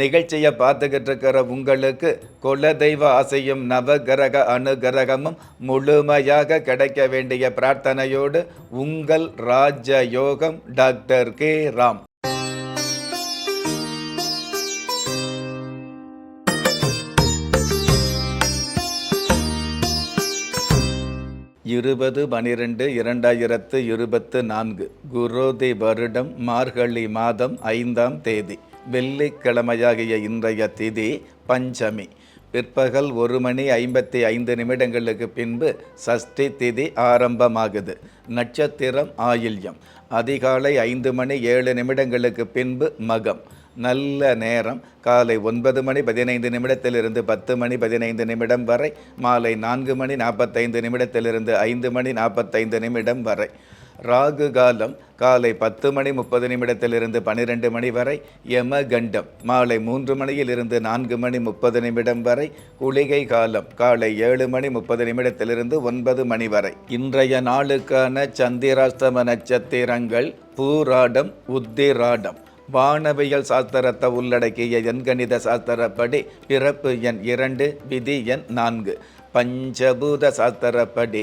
நிகழ்ச்சியை பார்த்துக்கிட்டு இருக்கிற உங்களுக்கு குலதெய்வ ஆசையும் நவகிரக அனுகிரகமும் முழுமையாக கிடைக்க வேண்டிய பிரார்த்தனையோடு உங்கள் ராஜயோகம் டாக்டர் கே ராம். இருபது பனிரெண்டு இரண்டாயிரத்து இருபத்து நான்கு குரோதி வருடம் மார்கழி மாதம் ஐந்தாம் தேதி. வெள்ளிக்கிழமையாகிய இன்றைய திதி பஞ்சமி. பிற்பகல் ஒரு மணி ஐம்பத்தி ஐந்து நிமிடங்களுக்கு பின்பு சஷ்டி திதி ஆரம்பமாகுது. நட்சத்திரம் ஆயில்யம். அதிகாலை ஐந்து மணி ஏழு நிமிடங்களுக்கு பின்பு மகம். நல்ல நேரம். காலை ஒன்பது மணி பதினைந்து நிமிடத்திலிருந்து பத்து மணி பதினைந்து நிமிடம் வரை. மாலை நான்கு மணி நாற்பத்தைந்து நிமிடத்திலிருந்து ஐந்து மணி நாற்பத்தைந்து நிமிடம் வரை. ராகு காலம் காலை பத்து மணி முப்பது நிமிடத்திலிருந்து பன்னிரெண்டு மணி வரை யம கண்டம் மாலை மூன்று மணியிலிருந்து நான்கு மணி முப்பது நிமிடம் வரை குளிகை காலம் காலை ஏழு மணி முப்பது நிமிடத்திலிருந்து ஒன்பது மணி வரை. இன்றைய நாளுக்கான சந்திராஸ்தம நட்சத்திரங்கள் பூராடம் உத்திராடம். வானவியல் சாஸ்திரத்தை உள்ளடக்கிய எண்கணித சாஸ்திரப்படி பிறப்பு எண் இரண்டு விதி எண் நான்கு. பஞ்சபூத சாஸ்திரப்படி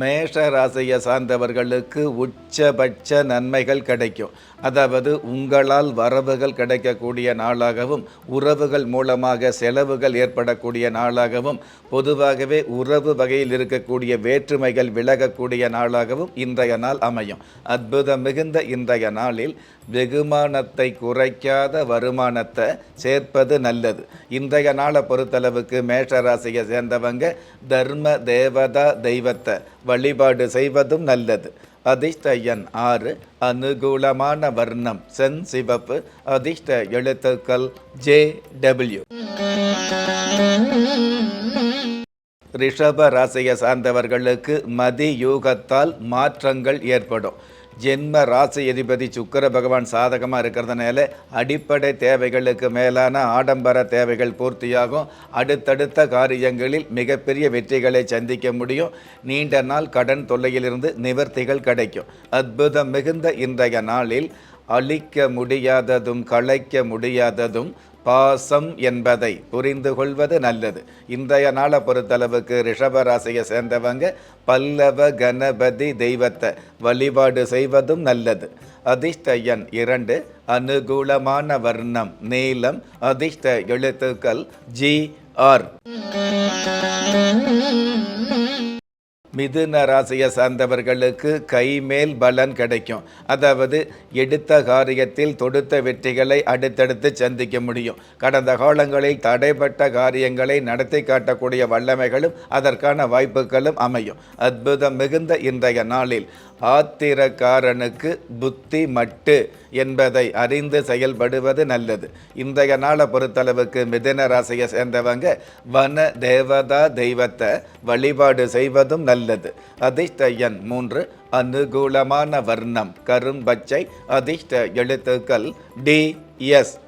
மேஷ ராசியை சார்ந்தவர்களுக்கு உச்சபட்ச நன்மைகள் கிடைக்கும். அதாவது உங்களால் வரவுகள் கிடைக்கக்கூடிய நாளாகவும் உறவுகள் மூலமாக செலவுகள் ஏற்படக்கூடிய நாளாகவும் பொதுவாகவே உறவு வகையில் இருக்கக்கூடிய வேற்றுமைகள் விலகக்கூடிய நாளாகவும் இன்றைய நாள் அமையும். அற்புதம் மிகுந்த இன்றைய நாளில் வெகுமானத்தை குறைக்காத வருமானத்தை சேர்ப்பது நல்லது. இன்றைய நாளை பொறுத்தளவுக்கு மேஷ ராசியை சேர்ந்தவங்க தர்ம தேவதா தெய்வத்தை வழிபாடு செய்வதும் நல்லது. அதிர்ஷ்ட எண் ஆறு அனுகூலமான வர்ணம். சென் சிவப்பு அதிர்ஷ்ட எழுத்துக்கள் ஜே டபிள்யூ. ரிஷப ராசியை சார்ந்தவர்களுக்கு மதி யூகத்தால் மாற்றங்கள் ஏற்படும். ஜென்ம ராசி அதிபதி சுக்கர பகவான் சாதகமாக இருக்கிறதுனால அடிப்படை தேவைகளுக்கு மேலான ஆடம்பர தேவைகள் பூர்த்தியாகும். அடுத்தடுத்த காரியங்களில் மிகப்பெரிய வெற்றிகளை சந்திக்க முடியும். நீண்ட நாள் கடன் தொல்லையிலிருந்து நிவர்த்திகள் கிடைக்கும். அற்புதம் மிகுந்த இன்றைய நாளில் அழிக்க முடியாததும் கலைக்க முடியாததும் பாசம் என்பதை புரிந்து கொள்வது நல்லது. இன்றைய நாளை பொறுத்தளவுக்கு ரிஷபராசியை சேர்ந்தவங்க பல்லவ கணபதி தெய்வத்தை வழிபாடு செய்வதும் நல்லது. அதிர்ஷ்ட எண் இரண்டு அனுகூலமான வர்ணம் நீளம் அதிர்ஷ்ட எழுத்துக்கள் ஜி ஆர். மிதுன ராசியை சார்ந்தவர்களுக்கு கைமேல் பலன் கிடைக்கும். அதாவது எடுத்த காரியத்தில் தொடுத்த வெற்றிகளை அடுத்தடுத்து சந்திக்க முடியும். கடந்த காலங்களில் தடைப்பட்ட காரியங்களை நடத்தி காட்டக்கூடிய வல்லமைகளும் அதற்கான வாய்ப்புகளும் அமையும். அற்புதம் மிகுந்த இன்றைய நாளில். ஆத்திரக்காரனுக்கு புத்தி மட்டு என்பதை அறிந்து செயல்படுவது நல்லது. இன்றைய நாளை பொறுத்தளவுக்கு மிதன ராசியை சேர்ந்தவங்க வன தேவதா தெய்வத்தை வழிபாடு செய்வதும் நல்லது. அதிர்ஷ்ட எண் மூன்று அனுகூலமான வர்ணம் கரும்பச்சை அதிர்ஷ்ட எழுத்துக்கள் டி எஸ்.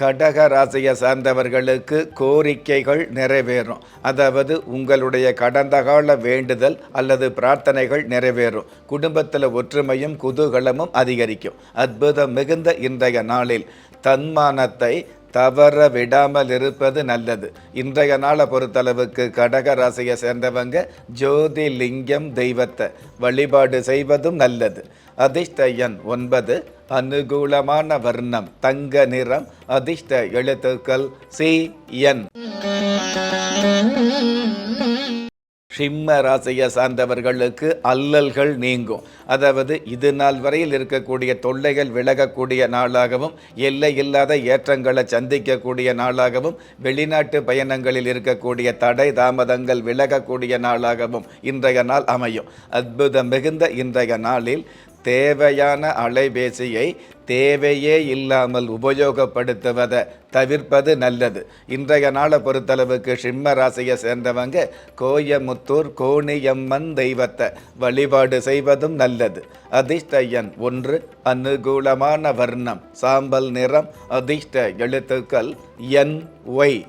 கடக ராசியை சார்ந்தவர்களுக்கு கோரிக்கைகள் நிறைவேறும். அதாவது உங்களுடைய கடந்த கால வேண்டுதல் அல்லது பிரார்த்தனைகள் நிறைவேறும். குடும்பத்தில் ஒற்றுமையும் குதூகலமும் அதிகரிக்கும். அற்புதம் மிகுந்த இன்றைய நாளில் தன்மானத்தை தவற விடாமல் இருப்பது நல்லது. இன்றைய நாளை பொறுத்தளவுக்கு கடக ராசியை சேர்ந்தவங்க ஜோதி லிங்கம் தெய்வத்தை வழிபாடு செய்வதும் நல்லது. அதிர்ஷ்ட எண் ஒன்பது அனுகூலமான வர்ணம் தங்க நிறம் அதிர்ஷ்ட எழுத்துக்கள் சி என். சிம்ம ராசியை சார்ந்தவர்களுக்கு அல்லல்கள் நீங்கும். அதாவது இது நாள் வரையில் இருக்கக்கூடிய தொல்லைகள் விலகக்கூடிய நாளாகவும் எல்லை இல்லாத ஏற்றங்களை சந்திக்கக்கூடிய நாளாகவும் வெளிநாட்டு பயணங்களில் இருக்கக்கூடிய தடை தாமதங்கள் விலகக்கூடிய நாளாகவும் இன்றைய நாள் அமையும். அற்புதம் மிகுந்த இன்றைய நாளில் தேவையான அலைபேசியை தேவையே இல்லாமல் உபயோகப்படுத்துவதை தவிர்ப்பது நல்லது. இன்றைய நாளை பொறுத்தளவுக்கு சிம்ம ராசியை சேர்ந்தவங்க கோயமுத்தூர் கோணியம்மன் தெய்வத்தை வழிபாடு செய்வதும் நல்லது. அதிர்ஷ்ட எண் ஒன்று அனுகூலமான வர்ணம் சாம்பல் நிறம் அதிர்ஷ்ட எழுத்துக்கள் என் ஒய்.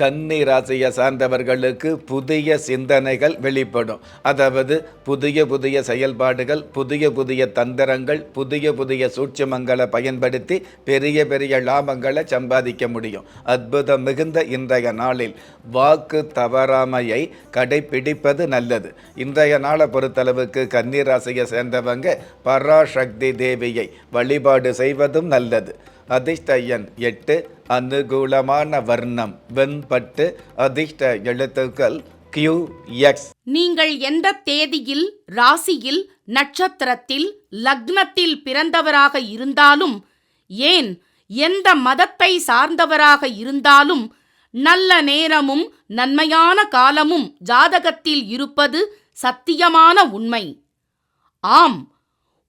கன்னி ராசியை சார்ந்தவர்களுக்கு புதிய சிந்தனைகள் வெளிப்படும். அதாவது புதிய புதிய செயல்பாடுகள் புதிய புதிய தந்திரங்கள் புதிய புதிய சூட்சுமங்களை பயன்படுத்தி பெரிய பெரிய லாபங்களை சம்பாதிக்க முடியும். அற்புதம் மிகுந்த இன்றைய நாளில் வாக்கு தவறாமையை கடைபிடிப்பது நல்லது. இன்றைய நாளை பொறுத்தளவுக்கு கன்னி ராசியை சேர்ந்தவங்க பராசக்தி தேவியை வழிபாடு செய்வதும் நல்லது. அதிர்ஷ்ட எண் எட்டு அனுகூலமான வர்ணம். வெண்பட்டு அதிர்ஷ்ட எழுத்துக்கள் கியூ எக்ஸ் நீங்கள் எந்த தேதியில் ராசியில் நட்சத்திரத்தில் லக்னத்தில் பிறந்தவராக இருந்தாலும் ஏன் எந்த மதத்தை சார்ந்தவராக இருந்தாலும் நல்ல நேரமும் நன்மையான காலமும் ஜாதகத்தில் இருப்பது சத்தியமான உண்மை. ஆம்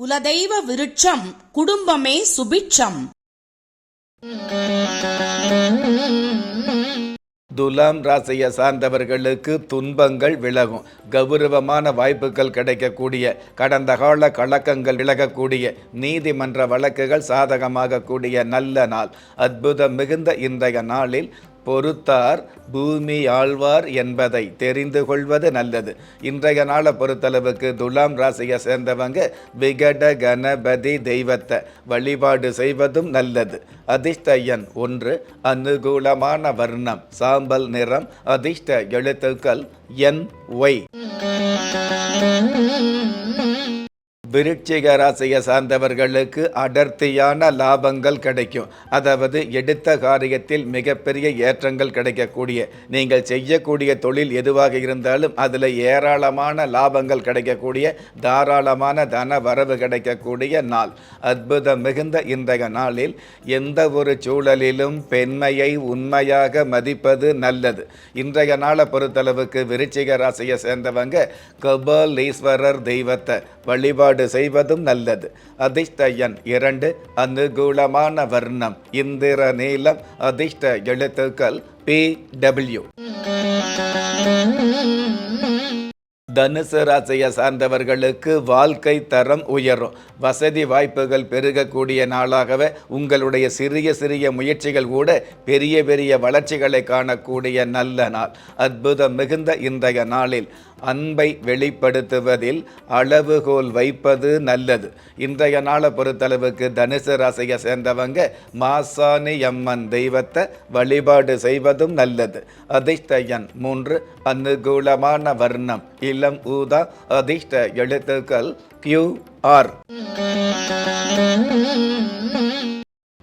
குலதெய்வ விருட்சம் குடும்பமே சுபிட்சம். துலாம் ராசியை சார்ந்தவர்களுக்கு துன்பங்கள் விலகும். கௌரவமான வாய்ப்புகள் கிடைக்கக்கூடிய கடந்த கால கலக்கங்கள் விலகக்கூடிய நீதிமன்ற வழக்குகள் சாதகமாகக்கூடிய நல்ல நாள். அற்புதம் மிகுந்த இன்றைய நாளில் பொறுத்தார் பூமி ஆழ்வார் என்பதை தெரிந்து கொள்வது நல்லது. இன்றைய நாளை பொறுத்தளவுக்கு துலாம் ராசியை சேர்ந்தவங்க விகட கணபதி தெய்வத்தை வழிபாடு செய்வதும் நல்லது. அதிர்ஷ்ட எண் ஒன்று அனுகூலமான வர்ணம் சாம்பல் நிறம் அதிர்ஷ்ட எழுத்துக்கள் என் ஒய். விருட்சிக ராசியை சார்ந்தவர்களுக்கு அடர்த்தியான லாபங்கள் கிடைக்கும். அதாவது எடுத்த காரியத்தில் மிகப்பெரிய ஏற்றங்கள் கிடைக்கக்கூடிய நீங்கள் செய்யக்கூடிய தொழில் எதுவாக இருந்தாலும் அதில் ஏராளமான லாபங்கள் கிடைக்கக்கூடிய தாராளமான தன வரவு கிடைக்கக்கூடிய நாள். அற்புதம் மிகுந்த இன்றைய நாளில் எந்த ஒரு சூழலிலும் பெண்மையை உண்மையாக மதிப்பது நல்லது. இன்றைய நாளை பொறுத்தளவுக்கு விருச்சிக ராசியை சேர்ந்தவங்க கபாலீஸ்வரர் தெய்வத்தை வழிபாடு செய்வதும் நல்லது. அதிர்ஷ்ட எண் இரண்டு அனுகூலமான வர்ணம். இந்திர நீளம் அதிர்ஷ்ட எழுத்துக்கள் பி டபிள்யூ தனுசு ராசியை சார்ந்தவர்களுக்கு வாழ்க்கை தரம் உயரும். வசதி வாய்ப்புகள் பெருகக்கூடிய நாளாகவே உங்களுடைய சிறிய சிறிய முயற்சிகள் கூட பெரிய பெரிய வளர்ச்சிகளை காணக்கூடிய நல்ல நாள். அற்புதம் மிகுந்த இன்றைய நாளில். அன்பை வெளிப்படுத்துவதில் அளவுகோல் வைப்பது நல்லது. இன்றைய நாளை பொறுத்தளவுக்கு தனுசு ராசியை சேர்ந்தவங்க மாசாணி அம்மன் தெய்வத்தை வழிபாடு செய்வதும் நல்லது. அதிர்ஷ்டயன் மூன்று அனுகூலமான வர்ணம் இளம் ஊதா அதிர்ஷ்ட எழுத்துக்கள் கியூ ஆர்.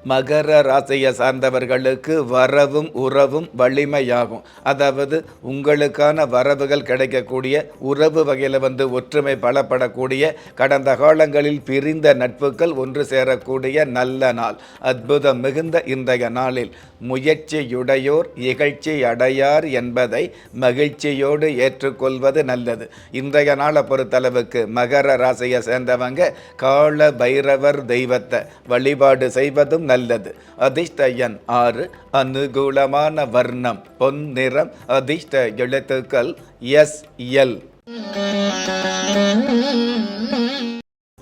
மகர ராசியை சார்ந்தவர்களுக்கு வரவும் உறவும் வலிமையாகும். அதாவது உங்களுக்கான வரவுகள் கிடைக்கக்கூடிய உறவு வகையில் வந்து ஒற்றுமை பலப்படக்கூடிய கடந்த காலங்களில் பிரிந்த நட்புகள் ஒன்று சேரக்கூடிய நல்ல நாள். அற்புதம் மிகுந்த இன்றைய நாளில் முயற்சியுடையோர் இகழ்ச்சி அடையார் என்பதை மகிழ்ச்சியோடு ஏற்றுக்கொள்வது நல்லது. இன்றைய நாளை பொறுத்தளவுக்கு மகர ராசியை சேர்ந்தவங்க கால பைரவர் தெய்வத்தை வழிபாடு செய்வதும் நல்லது. அதிர்ஷ்ட ஆறு அனுகூலமான வர்ணம். பொன்னிறம் அதிர்ஷ்ட எழுத்துக்கள் எஸ் எல்.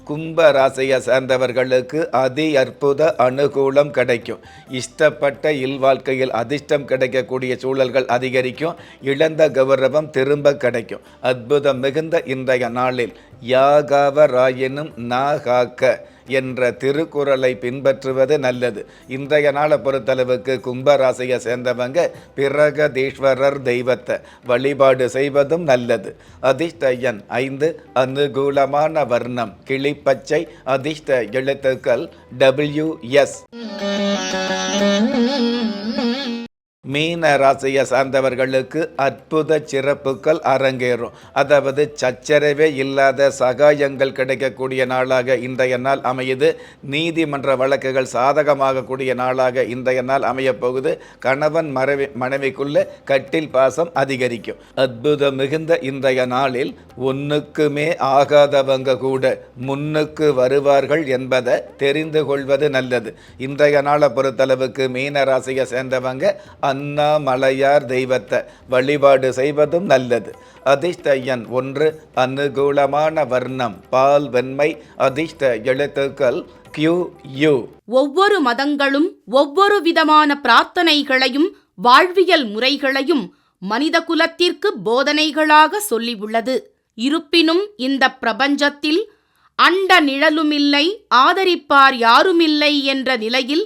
கும்ப ராசியை சேர்ந்தவர்களுக்கு அதி அற்புத அனுகூலம் கிடைக்கும். இஷ்டப்பட்ட இல்வாழ்க்கையில் அதிர்ஷ்டம் கிடைக்கக்கூடிய சூழல்கள் அதிகரிக்கும். இழந்த கௌரவம் திரும்ப கிடைக்கும். அற்புதம் மிகுந்த இன்றைய நாளில் யாகாவராயினும் நாகாக்க என்ற திருக்குறளை பின்பற்றுவது நல்லது. இன்றைய நாளை பொறுத்தளவுக்கு கும்பராசியை சேர்ந்தவங்க பிரகதீஸ்வரர் தெய்வத்தை வழிபாடு செய்வதும் நல்லது. அதிர்ஷ்டயன் ஐந்து அனுகூலமான வர்ணம் கிளிப்பச்சை அதிர்ஷ்ட எழுத்துக்கள் டபிள்யூ எஸ் மீன ராசியை சார்ந்தவர்களுக்கு அற்புத சிறப்புகள் அரங்கேறும். அதாவது சச்சரவே இல்லாத சகாயங்கள் கிடைக்கக்கூடிய நாளாக இன்றைய நாள் அமையுது. நீதிமன்ற வழக்குகள் சாதகமாகக்கூடிய நாளாக இன்றைய நாள் அமையப்போகுது கணவன் மனைவி மனைவிக்குள்ள கட்டில் பாசம் அதிகரிக்கும். அற்புதம் மிகுந்த இன்றைய நாளில் ஒன்றுக்குமே ஆகாதவங்க கூட முன்னுக்கு வருவார்கள் என்பதை தெரிந்து கொள்வது நல்லது. இன்றைய நாளை பொறுத்தளவுக்கு மீன ராசியை சேர்ந்தவங்க அண்ணாமலையார் தெய்வத்தை வழிபாடு செய்வதும் நல்லது. அதிர்ஷ்ட எண் ஒன்று அனுகூலமான வர்ணம் பால் வெண்மை அதிர்ஷ்ட எழுத்துக்கள் கியூ யூ ஒவ்வொரு மதங்களும் ஒவ்வொரு விதமான பிரார்த்தனைகளையும் வாழ்வியல் முறைகளையும் மனித குலத்திற்கு போதனைகளாக சொல்லியுள்ளது. இருப்பினும் இந்த பிரபஞ்சத்தில் அண்ட நிழலுமில்லை ஆதரிப்பார் யாருமில்லை என்ற நிலையில்